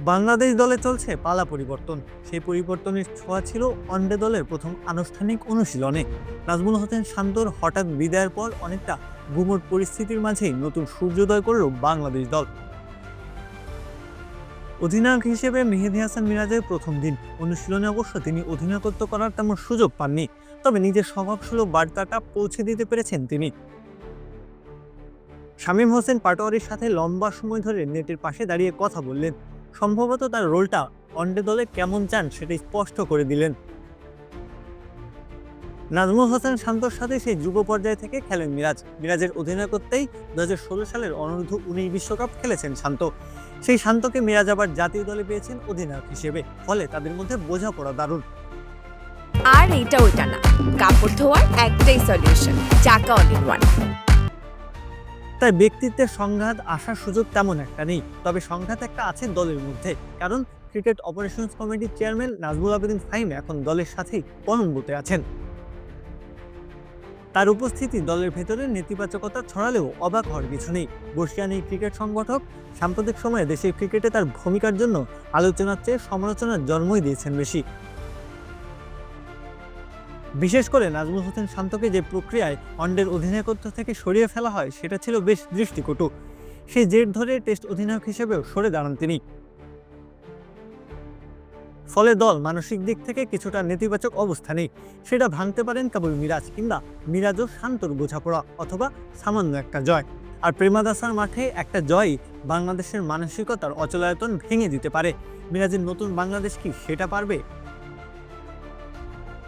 বাংলাদেশ দলে চলছে পালা পরিবর্তন। সেই পরিবর্তনের ছোঁয়া ছিল ওয়ানডে দলের প্রথম আনুষ্ঠানিক অনুশীলনে। নাজমুল হোসেন শান্তর হঠাৎ বিদায়ের পর অনেকটা গুমোট পরিস্থিতির মাঝেই নতুন সূর্যোদয় করল বাংলাদেশ দল। অধিনায়ক হিসেবে মেহেদি হাসান মিরাজের প্রথম দিন। অনুশীলনে অবশ্য তিনি অধিনায়কত্ব করার তেমন সুযোগ পাননি, তবে নিজের স্বভাবসুলভ বার্তাটা পৌঁছে দিতে পেরেছেন তিনি। শামীম হোসেন পাটোয়ারির সাথে লম্বা সময় ধরে নেটের পাশে দাঁড়িয়ে কথা বললেন। সম্ভবত তার রোলটা ওয়ানডে দলে কেমন চান সেটা স্পষ্ট করে দিলেন। নাজমুল হোসেন শান্তর সাথে সেই যুব পর্যায় থেকে খেলেন মিরাজ। মিরাজের অধিনায়কত্বেই দু হাজার ষোলো সালের অনূর্ধ্ব উনিশ বিশ্বকাপ খেলেছেন শান্ত। সেই শান্তকে মিরাজ আবার জাতীয় দলে পেয়েছেন অধিনায়ক হিসেবে, ফলে তাদের মধ্যে বোঝাপড়া দারুণ। আর এইটা ওইটা না, কাপড় ধোয়ার একটাই সলিউশন চাকা অল ওয়ান তাই ব্যক্তিত্বের সংঘাত আসার সুযোগ তেমন একটা নেই। তবে সংঘাত একটা আছে দলের মধ্যে। কারণ ক্রিকেট অপারেশনস কমিটির চেয়ারম্যান নাজমুল আবেদিন ফাহিম এখন দলের সাথেই কলম্বোতে আছেন। তার উপস্থিতি দলের ভেতরে নেতিবাচকতা ছড়ালেও অবাক হওয়ার কিছু নেই। বর্ষিয়ান এই ক্রিকেট সংগঠক সাম্প্রতিক সময়ে দেশের ক্রিকেটে তার ভূমিকার জন্য আলোচনার চেয়ে সমালোচনার জন্মই দিয়েছেন বেশি বিশেষ করে নাজমুল হোসেন শান্তকে যে প্রক্রিয়ায় ওয়ানডের অধিনায়কত্ব থেকে সরিয়ে ফেলা হয়, সেটা ছিল বেশ দৃষ্টিকটু। সেই জের ধরে টেস্ট অধিনায়ক হিসেবেও সরে দাঁড়ান তিনি। ফলে দল মানসিক দিক থেকে কিছুটা নেতিবাচক অবস্থানে। সেটা ভাঙতে পারেন কেবল মিরাজ কিংবা মিরাজও শান্তর বোঝাপড়া অথবা সামান্য একটা জয়। আর প্রেমাদাসার মাঠে একটা জয় বাংলাদেশের মানসিকতার অচলায়তন ভেঙে দিতে পারে। মিরাজের নতুন বাংলাদেশ কি সেটা পারবে?